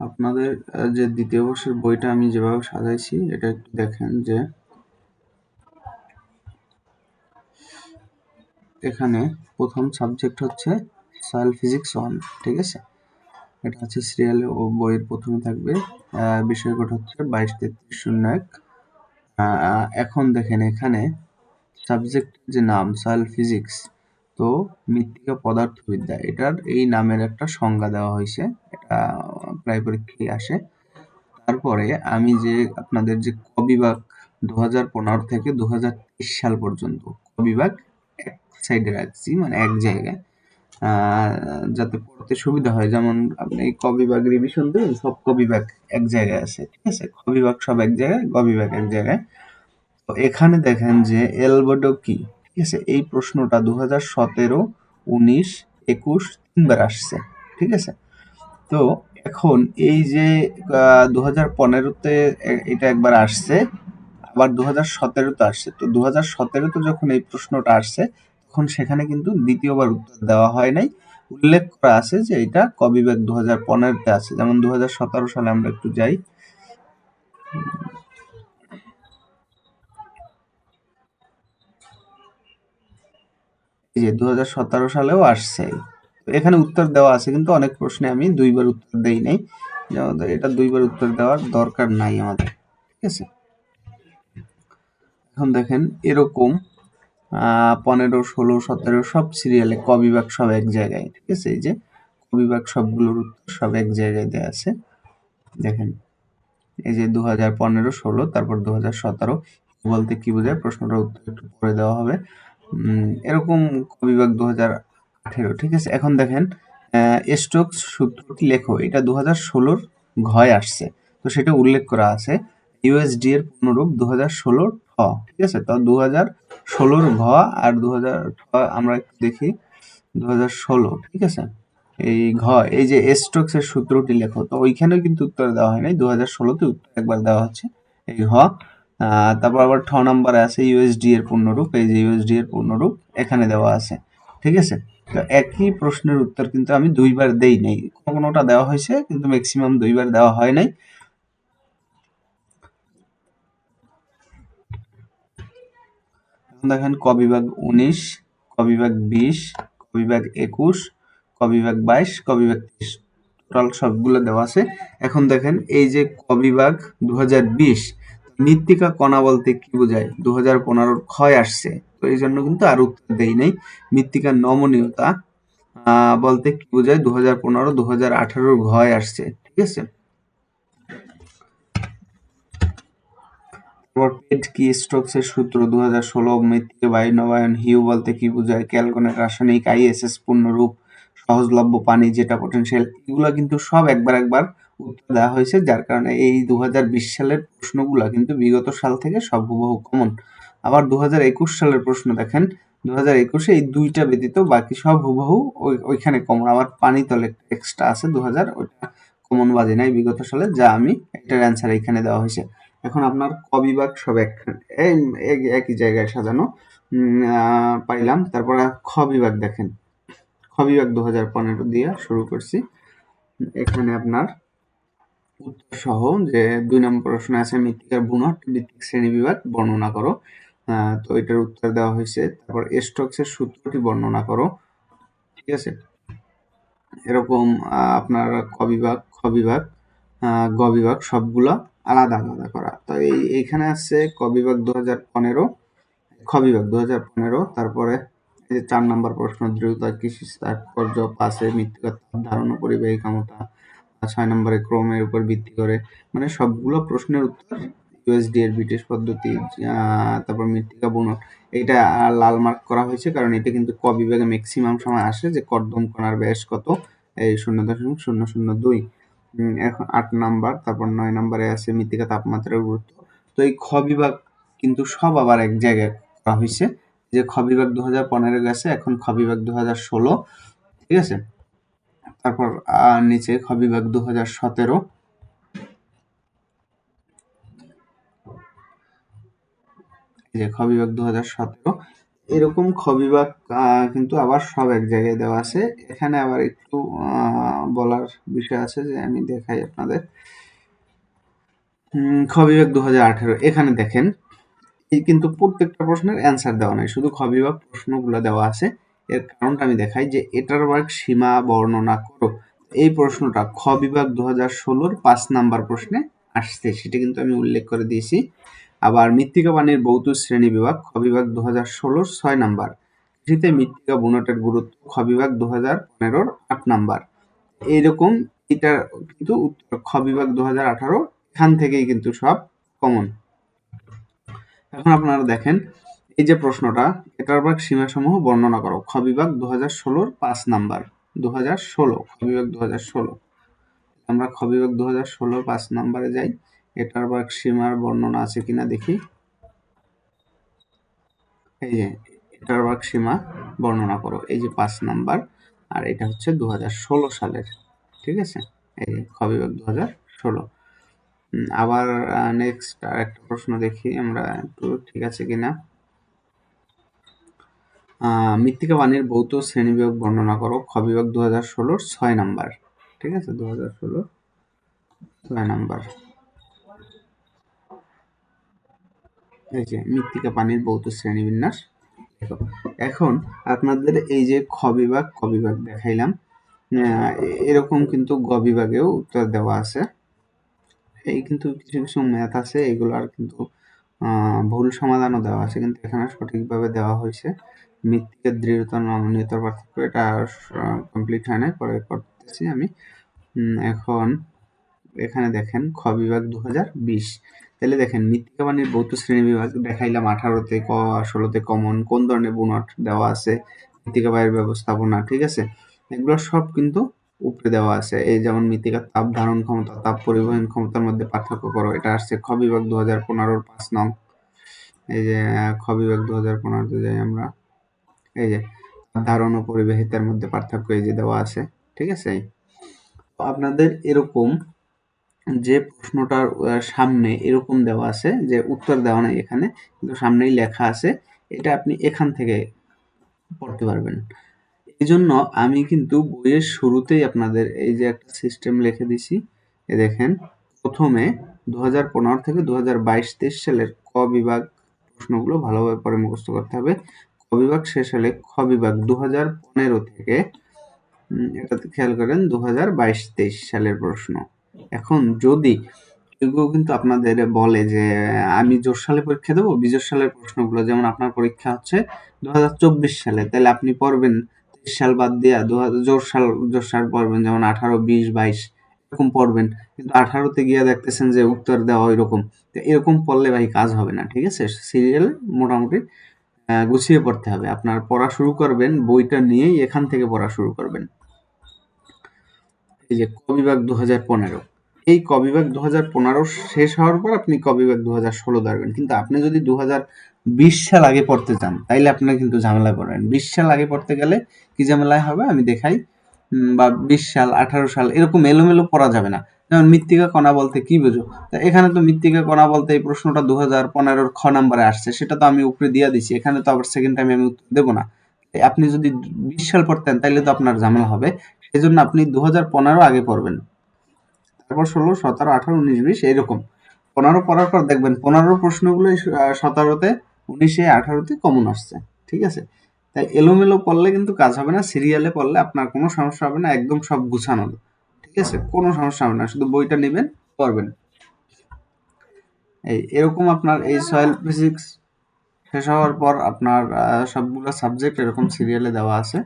আপনাদের যে দ্বিতীয় বর্ষের বইটা আমি যেভাবে সাজাইছি এটা একটু দেখেন যে এখানে প্রথম সাবজেক্ট হচ্ছে সয়েল ফিজিক্স ওয়ান ঠিক আছে? এটা হচ্ছে সিরিয়ালে ও বইয়ের প্রথমে থাকবে। আহ, বিষয় কোড হচ্ছে বাইশ তেত্রিশ শূন্য এক। এখন দেখেন এখানে সাবজেক্ট যে নাম সয়েল ফিজিক্স তো মৃত্তিকা পদার্থবিদ্যা এটার এই নামের একটা সংজ্ঞা দেওয়া হয়েছে, এটা প্রায় পরীক্ষায় আসে। তারপরে আমি যে আপনাদের যে ক বিভাগ দু হাজার পনেরো থেকে দু হাজার তেইশ সাল পর্যন্ত, ক বিভাগ এক সাইডে রাখছি মানে এক জায়গায় যাতে পড়তে সুবিধা হয়। যেমন আপনি এই বিভাগ রিভিশন দেবেন, সব ক বিভাগ এক জায়গায় আছে ঠিক আছে? ক বিভাগ সব এক জায়গায়, গ বিভাগ এক জায়গায়। তো এখানে দেখেন যে এলবডো কি? ঠিক আছে এই প্রশ্নটা দু হাজার সতেরো, উনিশ, একুশ তিনবার আসছে, ঠিক আছে? তো এখন এই যে দু হাজার পনেরোতে এটা একবার আসছে, আবার দু হাজার সতেরোতে আসছে। তো দু হাজার সতেরোতে যখন এই প্রশ্নটা আসছে, তখন সেখানে কিন্তু দ্বিতীয়বার উত্তর দেওয়া হয় নাই। উল্লেখ করা আছে যে এটা কবিবেগ দু হাজার পনেরোতে আছে। যেমন দু হাজার সতেরো সালে আমরা একটু যাই। যে দু হাজার সতেরো সালেও আসছে। এখানে উত্তর দেওয়া আছে, কিন্তু অনেক প্রশ্নে আমি দুইবার উত্তর দেই নাই। এটা দুইবার উত্তর দেওয়ার দরকার নাই আমাদের, ঠিক আছে? এখন দেখেন, এরকম পনেরো, ষোলো, সতেরো সব সিরিয়ালে ক বিভাগ সব এক জায়গায়, ঠিক আছে? এই যে ক বিভাগ সবগুলোর উত্তর সব এক জায়গায় দেওয়া আছে। দেখেন, এই যে দু হাজার পনেরো, ষোলো, তারপর দু হাজার সতেরো বলতে কি বোঝায়? প্রশ্নটার উত্তর একটু পরে দেওয়া হবে। এরকম বিভাগ দু হাজার আঠেরো। ঠিক আছে, এখন দেখেন স্টোকস সূত্রটি লেখো, এটা দু হাজার ষোলোর ঘয় আসছে। তো সেটা উল্লেখ করা আছে ইউএসডি এর পুনরূপ দু হাজার ষোলোর ঠ। ঠিক আছে, তো দু হাজার ষোলোর ঘ আর দু হাজার ঠ আমরা দেখি দু হাজার ষোলো, ঠিক আছে, এই ঘ, এই যে স্টোকস এর সূত্রটি লেখো, তো ওইখানেও কিন্তু উত্তর দেওয়া হয় নাই দু হাজার ষোলোতে উত্তর একবার দেওয়া হচ্ছে, এই ঘ। তারপর আবার ঠ নম্বরে আছে ইউএসডি এর পূর্ণরূপ। এই যে ইউএসডি এর পূর্ণরূপ এখানে দেওয়া আছে। ঠিক আছে? তো একই প্রশ্নের উত্তর কিন্তু আমি দুইবার দেই নাই। কোনো কোনোটা দেওয়া হয়েছে, কিন্তু ম্যাক্সিমাম দুইবার দেওয়া হয় নাই। দেখেন, ক বিভাগ উনিশ, ক বিভাগ বিশ, ক বিভাগ একুশ, ক বিভাগ বাইশ, ক বিভাগ তেইশ টোটাল সবগুলো দেওয়া আছে। এখন দেখেন, এই যে ক বিভাগ দু হাজার বিশ মৃত্তিকা কণা বলতে কি বোঝায়? দু হাজার পনেরোর ক্ষয় আসছে। তো এই জন্য কিন্তু আর উত্তর দেই নাই। মৃত্তিকার নমনীয়তা বলতে কি বোঝায়? দু হাজার পনেরো দু হাজার আঠারোর ঘয় আসছে। ঠিক আছে? পেড কি স্টোকস এর সূত্র? দু হাজার ষোলো মৃত্তিকা বায়ু নবায়ন হিউ বলতে কি বোঝায়? ক্যালকনের রাসায়নিক আইএসএস পূর্ণরূপ, সহজলভ্য পানি, যেটা পটেনশিয়াল এগুলো কিন্তু সব একবার একবার উত্তর দেওয়া হয়েছে, যার কারণে এই দু বিশ সালের প্রশ্নগুলো কিন্তু বিগত সাল থেকে সব হুবহু কমন আবার দু হাজার একুশ সালের প্রশ্ন দেখেন দু হাজার একুশে এই দুইটা ব্যতীত বাকি সব হুবহু ওই- ওইখানে কমন আবার পানি তলে এক্সট্রা আছে দু হাজার ওইটা কমন বাজে নাই বিগত সালে, যা আমি এটার অ্যান্সার এখানে দেওয়া হয়েছে। এখন আপনার ক বিভাগ সব একই জায়গায় সাজানো পাইলাম। তারপরে খ বিভাগ দেখেন। খ বিভাগ দু হাজার পনেরো দিয়ে শুরু করছি। এখানে আপনার উত্তর সহ যে দুই নম্বর প্রশ্ন আছে মৃত্তিকার বুনট ভিত্তিক শ্রেণি বিভাগ, বর্ণনা করো। তো এটার উত্তর দেওয়া হয়েছে। তারপর স্টোকসের সূত্রটি বর্ণনা করো। ঠিক আছে? এরকম আপনার ক বিভাগ, খ বিভাগ গ বিভাগ সবগুলা আলাদা আলাদা করা। তো এই, এইখানে আছে ক বিভাগ দু হাজার পনেরো, খ বিভাগ দু হাজার পনেরো, তারপরে এই যে চার নম্বর প্রশ্ন দ্রুততা কৃষি তাৎপর্য, পাশে মৃত্তিকার ধারণ পরিবাহী ক্ষমতা ছয় নম্বরে ক্রমের উপর ভিত্তি করে। মানে সবগুলো প্রশ্নের উত্তর ইউএসডি এর ব্রিটিশ পদ্ধতি তারপর মৃত্তিকা বুনট এটা লাল মার্ক করা হয়েছে কারণ এটা কিন্তু ক বিভাগে ম্যাক্সিমাম সময় আসে যে কর্দম কণার ব্যাস কত? এই শূন্য দশমিক শূন্য শূন্য দুই। এখন আট নাম্বার, তারপর নয় নম্বরে আছে মৃত্তিকা তাপমাত্রার গুরুত্ব। তো এই খ বিভাগ কিন্তু সব আবার এক জায়গায় করা হয়েছে যে খ বিভাগ দু হাজার পনেরো গেছে, এখন খ বিভাগ দু হাজার ষোলো। ঠিক আছে? তারপর নিচে খ বিভাগ দু হাজার সতেরো যে খ দু হাজার সতেরো, এরকম খ বিভাগ কিন্তু আবার সব এক জায়গায় দেওয়া আছে। এখানে আবার একটু বলার বিষয় আছে যে আমি দেখাই আপনাদের। খ বিভাগ দু এখানে দেখেন। কিন্তু প্রত্যেকটা প্রশ্নের অ্যান্সার দেওয়া নাই, শুধু খ প্রশ্নগুলো দেওয়া আছে। এর কারণটা আমি দেখাই যে এটার বার্গ সীমা বর্ণনা করো। এই প্রশ্নটা খ বিভাগ দু হাজার ষোলোর পাঁচ নাম্বার প্রশ্নে আসছে, সেটা কিন্তু আমি উল্লেখ করে দিয়েছি। আবার মৃত্তিকা পানির ভৌত শ্রেণি বিভাগ খ বিভাগ দু হাজার ষোলোর ছয় নাম্বার। কৃষিতে মৃত্তিকা বুনটের গুরুত্ব খ বিভাগ দু হাজার পনেরোর আট নাম্বার। এইরকম এটা কিন্তু উত্তর খ বিভাগ দু হাজার আঠারো, এখান থেকেই কিন্তু সব কমন এখন আপনারা দেখেন এই যে প্রশ্নটা, এটার ভাগ সীমাসমূহ বর্ণনা করো। খ বিভাগ দু হাজার ষোলোর পাঁচ নাম্বার। দু হাজার ষোলো, খ বিভাগ দু হাজার ষোলো। আমরা খ বিভাগ দু হাজার ষোলো পাঁচ নাম্বারে যাই। এটার ভাগ সীমার বর্ণনা আছে কিনা দেখি। এই যে, এটার ভাগ সীমা বর্ণনা করো। এই যে পাঁচ নাম্বার, আর এটা হচ্ছে দু হাজার ষোলো সালের। ঠিক আছে? এই খ বিভাগ দু হাজার ষোলো আবার নেক্সট আর একটা প্রশ্ন দেখি আমরা একটু, ঠিক আছে কিনা? মৃত্তিকা পানির ভৌত শ্রেণীবিভাগ বর্ণনা করো। খ বিভাগ দু হাজার ষোলোর ছয় নাম্বার। ঠিক আছে? দু হাজার ষোলোর ছয় নাম্বার। এই যে, মৃত্তিকা পানির ভৌত শ্রেণীবিন্যাস। এখন আপনাদের এই যে খ বিভাগ, ক বিভাগ দেখাইলাম। এরকম কিন্তু গ বিভাগেও উত্তর দেওয়া আছে। এই কিন্তু কিছু কিছু ম্যাথ আছে এগুলো আর কিন্তু ভুল সমাধানও দেওয়া আছে, কিন্তু এখানে সঠিকভাবে দেওয়া হয়েছে। মৃত্তিকার দৃঢ়তা নমনীয়তার পার্থক্য এটা কমপ্লিট হয় না পরে করতেছি আমি। এখন এখানে দেখেন, খ বিভাগ দু হাজার বিশ। তাহলে দেখেন, মৃত্তিকা পানির ভৌত শ্রেণি বিভাগ দেখাইলাম আঠারোতে, ক, ষোলোতে কমন, কোন ধরনের বুনট দেওয়া আছে, মৃত্তিকা বায়ুর ব্যবস্থাপনা, ঠিক আছে? এগুলো সব কিন্তু উপরে দেওয়া আছে। এই যেমন মৃত্তিকার তাপ ধারণ ক্ষমতা, তাপ পরিবহন ক্ষমতার মধ্যে পার্থক্য করো, এটা আসছে খ বিভাগ দু হাজার পনেরোর পাঁচ নং। এই যে, খ বিভাগ দু হাজার পনেরোতে যাই আমরা। এই যে, ধারণ ও পরিবাহিতার মধ্যে পার্থক্য এই যে দেওয়া আছে, ঠিক আছে? আপনাদের এরকম যে প্রশ্নটার সামনে এরকম দেওয়া আছে, যে উত্তর দেওয়া নাই এখানে, কিন্তু সামনেই লেখা আছে, এটা আপনি এখান থেকে পড়তে পারবেন। এই জন্য আমি কিন্তু বইয়ের শুরুতেই আপনাদের এই যে একটা সিস্টেম লিখে দিছি, এ দেখেন, প্রথমে দু হাজার পনেরো থেকে দু হাজার সালের ক বিভাগ প্রশ্নগুলো ভালোভাবে পরে মুখস্থ করতে হবে। ক বিভাগ শেষ হলে খ বিভাগ দু হাজার পনেরো থেকে এটাতে খেয়াল করেন দু হাজার বাইশ তেইশ সালের প্রশ্ন। এখন যদি কিন্তু আপনাদের বলে যে, আমি জোর সালে পরীক্ষা দেবো বিজোর সালের প্রশ্নগুলো, যেমন আপনার পরীক্ষা হচ্ছে দু হাজার চব্বিশ সালে, তাহলে আপনি পড়বেন তেইশ সাল বাদ দিয়া দু হাজার জোর সাল জোর সাল পড়বেন, যেমন আঠারো, বিশ, বাইশ, এরকম পড়বেন। কিন্তু আঠারোতে গিয়ে দেখতেছেন যে উত্তর দেওয়া এরকম তো এরকম পড়লে ভাই কাজ হবে না, ঠিক আছে? সিরিয়াল মোটামুটি গুছিয়ে পড়তে হবে। আপনার পড়া শুরু করবেন, বইটা নিয়েই এখান থেকে পড়া শুরু করবেন। এই যে কবিভাগ দু হাজার পনেরো। এই কবিভাগ দু হাজার পনেরো শেষ হওয়ার পর আপনি কবিভাগ দু হাজার ষোলো ধরবেন। কিন্তু আপনি যদি দু হাজার বিশ সাল আগে পড়তে চান, তাইলে আপনার কিন্তু ঝামেলায় পড়বেন। বিশ সাল আগে পড়তে গেলে কি ঝামেলায় হবে? আমি দেখাই। বা বিশ সাল, আঠারো সাল, এরকম এলোমেলো পড়া যাবে না। যেমন মৃত্তিকা কণা বলতে কি বুঝো? এখানে তো মৃত্তিকা কণা বলতে এই প্রশ্নটা দু হাজার পনেরোর খ নাম্বারে আসছে, সেটা তো আমি উপরে দিয়ে দিছি, এখানে তো আবার সেকেন্ড টাইম আমি উত্তর দেবো না। আপনি যদি বিশ সাল পড়তেন তাহলে তো আপনার ঝামেলা হবে সেই জন্য আপনি দু হাজার পনেরো আগে পড়বেন। তারপর ষোলো, সতেরো, আঠারো, উনিশ, বিশ, এইরকম। পনেরো পড়ার পর দেখবেন পনেরো প্রশ্নগুলো সতেরোতে, উনিশে, আঠারোতে কমন আসছে, ঠিক আছে? তাই এলোমেলো পড়লে কিন্তু কাজ হবে না সিরিয়ালে পড়লে আপনার কোনো সমস্যা হবে না, একদম সব গুছানো। ঠিক আছে, কোনো সমস্যা হবে না, শুধু বইটা নেবেন, পড়বেন। এই, এরকম আপনার এই সয়েল ফিজিক্স শেষ হওয়ার পর আপনার সবগুলো সাবজেক্ট এরকম সিরিয়ালে দেওয়া আছে।